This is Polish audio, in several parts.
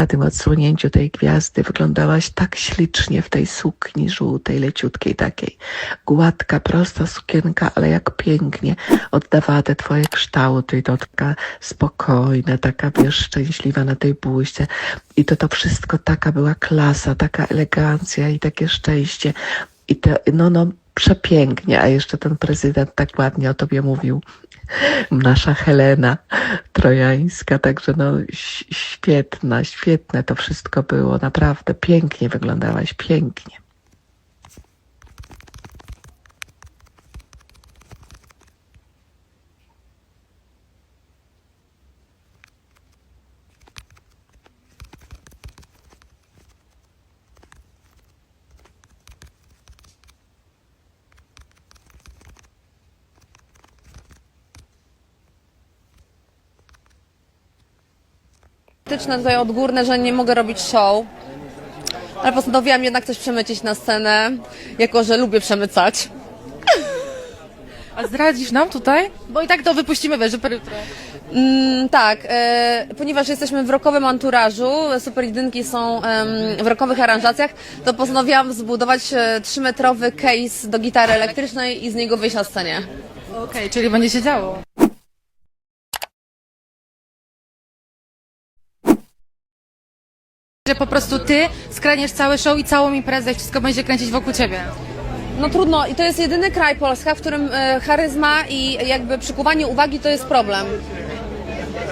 Na tym odsłonięciu tej gwiazdy wyglądałaś tak ślicznie w tej sukni żółtej, leciutkiej takiej. Gładka, prosta sukienka, ale jak pięknie oddawała te twoje kształty to taka spokojna, taka wiesz, szczęśliwa na tej buźce. I to to wszystko taka była klasa, taka elegancja i takie szczęście. I to, no, no, przepięknie, a jeszcze ten prezydent tak ładnie o tobie mówił. Nasza Helena Trojańska, także no świetna, świetne to wszystko było, naprawdę pięknie wyglądałaś, pięknie. Tyczne tutaj odgórne, że nie mogę robić show. Ale postanowiłam jednak coś przemycić na scenę, jako że lubię przemycać. A zdradzisz nam tutaj? Bo i tak to wypuścimy, wiesz, jutro. Mm, tak, e, ponieważ jesteśmy w rokowym anturażu, super jedynki są em, w rokowych aranżacjach, to postanowiłam zbudować e, trzymetrowy case do gitary elektrycznej i z niego wyjść na scenie. Okej, czyli będzie się działo. Że po prostu ty skraniesz cały show i całą imprezę i wszystko będzie kręcić wokół ciebie. No trudno i to jest jedyny kraj Polska, w którym e, charyzma i jakby przykuwanie uwagi to jest problem.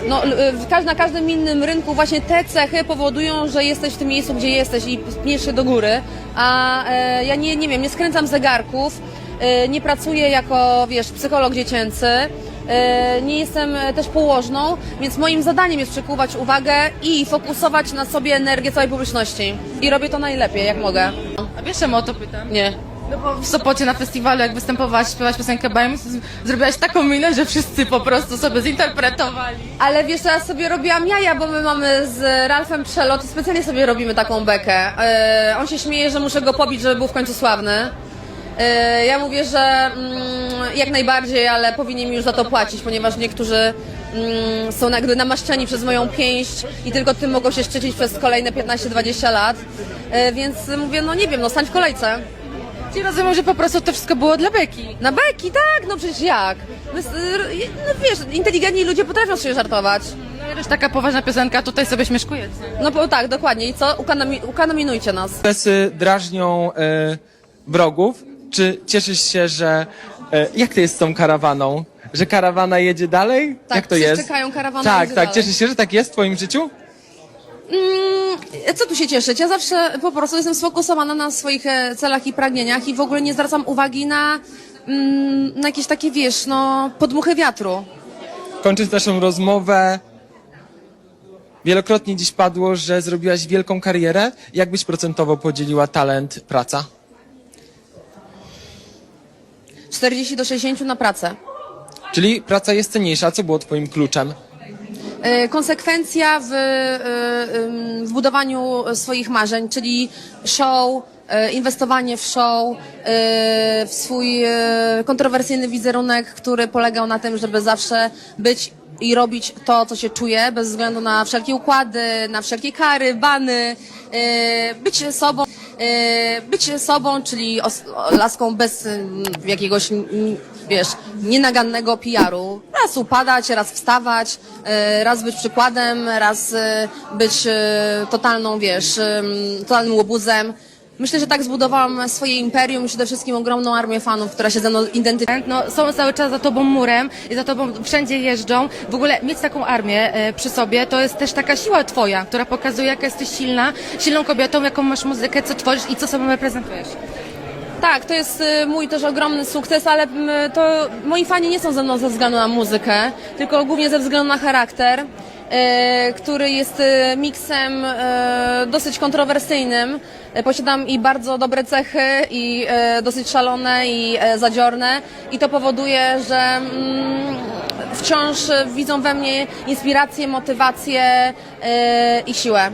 No, w każ- na każdym innym rynku właśnie te cechy powodują, że jesteś w tym miejscu, gdzie jesteś i pniesz się do góry, a e, ja nie, nie wiem, nie skręcam zegarków, e, nie pracuję jako, wiesz, psycholog dziecięcy, nie jestem e, też położną, więc moim zadaniem jest przykuwać uwagę i fokusować na sobie energię całej publiczności. I robię to najlepiej, jak mogę. A wiesz czemu o to pytam? Nie. No bo w Sopocie na festiwalu, jak występowałaś, śpiewałaś piosenkę Bajm, zrobiłaś taką minę, że wszyscy po prostu sobie zinterpretowali. Ale wiesz, ja sobie robiłam jaja, bo my mamy z Ralfem przelot i specjalnie sobie robimy taką bekę. Yy, on się śmieje, że muszę go pobić, żeby był w końcu sławny. Yy, ja mówię, że mm, jak najbardziej, ale powinien mi już za to płacić, ponieważ niektórzy mm, są jakby namaszczeni przez moją pięść i tylko tym mogą się szczycić przez kolejne 15-20 lat. Yy, więc mówię, no nie wiem, no stań w kolejce. Czyli rozumiem, że po prostu to wszystko było dla Beki. Na beki, tak, no przecież jak? No wiesz, inteligentni ludzie potrafią sobie żartować. No i też taka poważna piosenka, tutaj sobie śmieszkujecie. No bo tak, dokładnie. I co? Ukanami- ukanominujcie nas. Pesy drażnią e, wrogów. Czy cieszysz się, że. E, jak to jest z tą karawaną? Że karawana jedzie dalej? Tak, jak to wszyscy jest? czekają, karawana Tak, jedzie tak. dalej. Cieszysz się, że tak jest w Twoim życiu? Mm, co tu się cieszyć? Ja zawsze po prostu jestem sfokusowana na swoich e, celach i pragnieniach i w ogóle nie zwracam uwagi na, mm, na jakieś takie, wiesz, no, podmuchy wiatru. Kończąc naszą rozmowę. Wielokrotnie dziś padło, że zrobiłaś wielką karierę. Jak byś procentowo podzieliła talent, praca? 40 do 60 na pracę. Czyli praca jest cenniejsza. Co było Twoim kluczem? E, Konsekwencja w, e, em, w budowaniu swoich marzeń, czyli show, e, inwestowanie w show, e, w swój e, kontrowersyjny wizerunek, który polegał na tym, żeby zawsze być i robić to, co się czuje, bez względu na wszelkie układy, na wszelkie kary, bany, e, być sobą, być sobą, czyli laską bez mm, jakiegoś, wiesz, nienagannego PR-u. Raz upadać, raz wstawać, e, raz być przykładem, raz e, być e, totalną, wiesz, totalnym łobuzem. Myślę, że tak zbudowałam swoje imperium i przede wszystkim ogromną armię fanów, która się ze mną identyfikuje. No, są cały czas za tobą murem i za tobą wszędzie jeżdżą. W ogóle mieć taką armię e, przy sobie to jest też taka siła twoja, która pokazuje, jaka jesteś silna, silną kobietą, jaką masz muzykę, co tworzysz i co sobą reprezentujesz. Tak, to jest y, mój też ogromny sukces, ale mm, to moi fani nie są ze mną ze względu na muzykę, tylko głównie ze względu na charakter, który jest y, miksem y, dosyć kontrowersyjnym. Posiadam i bardzo dobre cechy, i dosyć szalone, i zadziorne, i to powoduje, że mm, wciąż widzą we mnie inspirację, motywację i siłę.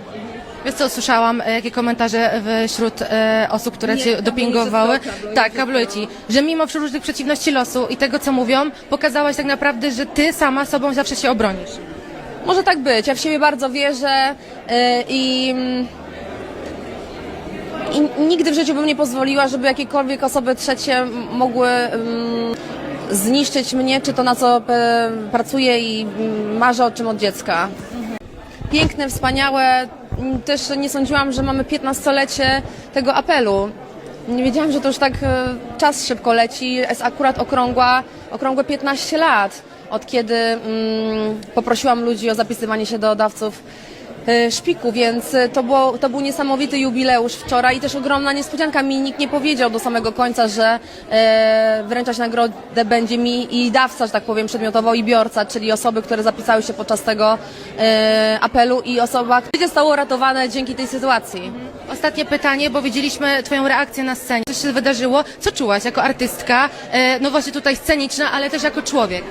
Wiesz co, słyszałam, e, jakie komentarze wśród e, osób, które Nie, cię dopingowały. kabluję Tak, wszystko. kabluję ci, że mimo różnych przeciwności losu i tego, co mówią, pokazałaś tak naprawdę, że ty sama sobą zawsze się obronisz. Może tak być. Ja w siebie bardzo wierzę y, i, mm, i nigdy w życiu bym nie pozwoliła, żeby jakiekolwiek osoby trzecie mogły mm, zniszczyć mnie, czy to na co e, pracuję i mm, marzę o czym od dziecka. Piękne, wspaniałe. Też nie sądziłam, że mamy 15-lecie tego apelu. Nie wiedziałam, że to już tak e, czas szybko leci. Jest akurat okrągła, okrągłe 15 lat, od kiedy mm, poprosiłam ludzi o zapisywanie się do dawców e, szpiku, więc e, to, było, to był niesamowity jubileusz wczoraj i też ogromna niespodzianka. Mi nikt nie powiedział do samego końca, że e, wręczać nagrodę będzie mi i dawca, że tak powiem, przedmiotowo i biorca, czyli osoby, które zapisały się podczas tego apelu i osoba, które zostało uratowane dzięki tej sytuacji. Ostatnie pytanie, bo widzieliśmy Twoją reakcję na scenie. Co się wydarzyło? Co czułaś jako artystka? E, no właśnie tutaj sceniczna, ale też jako człowiek.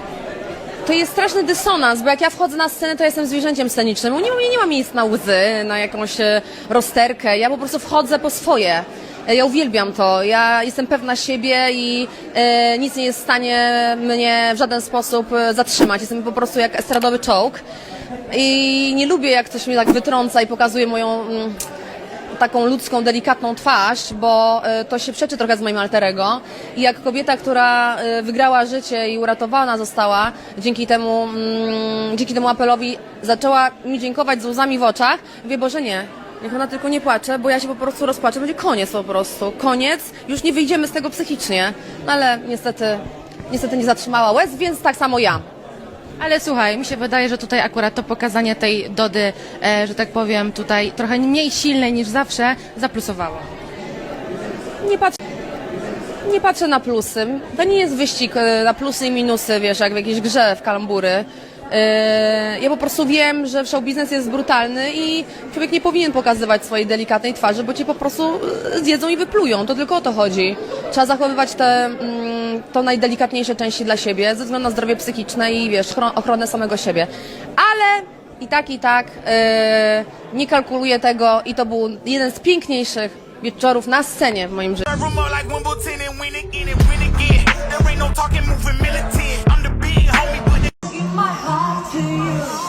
To jest straszny dysonans, bo jak ja wchodzę na scenę, to jestem zwierzęciem scenicznym. U Nie, ma- nie ma miejsc na łzy, na jakąś e, rozterkę. Ja po prostu wchodzę po swoje. E, Ja uwielbiam to. Ja jestem pewna siebie i e, nic nie jest w stanie mnie w żaden sposób e, zatrzymać. Jestem po prostu jak estradowy czołg. I nie lubię, jak ktoś mnie tak wytrąca i pokazuje moją mm, taką ludzką, delikatną twarz, bo e, to się przeczy trochę z moim alterego. I jak kobieta, która e, wygrała życie i uratowana została dzięki temu, mm, dzięki temu apelowi, zaczęła mi dziękować z łzami w oczach, mówię, Boże nie, niech ona tylko nie płacze, bo ja się po prostu rozpłaczę, będzie koniec po prostu, koniec, już nie wyjdziemy z tego psychicznie. No ale niestety, niestety nie zatrzymała łez, więc tak samo ja. Ale słuchaj, mi się wydaje, że tutaj akurat to pokazanie tej Dody, e, że tak powiem, tutaj trochę mniej silnej niż zawsze, zaplusowało. nie patrzę, nie patrzę na plusy. To nie jest wyścig e, na plusy i minusy, wiesz, jak w jakiejś grze w kalambury. E, Ja po prostu wiem, że show biznes jest brutalny i człowiek nie powinien pokazywać swojej delikatnej twarzy, bo cię po prostu e, zjedzą i wyplują. To tylko o to chodzi. Trzeba zachowywać te, mm, to najdelikatniejsze części dla siebie, ze względu na zdrowie psychiczne i wiesz, chro- ochronę samego siebie. Ale i tak, i tak e, nie kalkuluję tego i to był jeden z piękniejszych wieczorów na scenie w moim życiu. Rumor like Wimbledon and win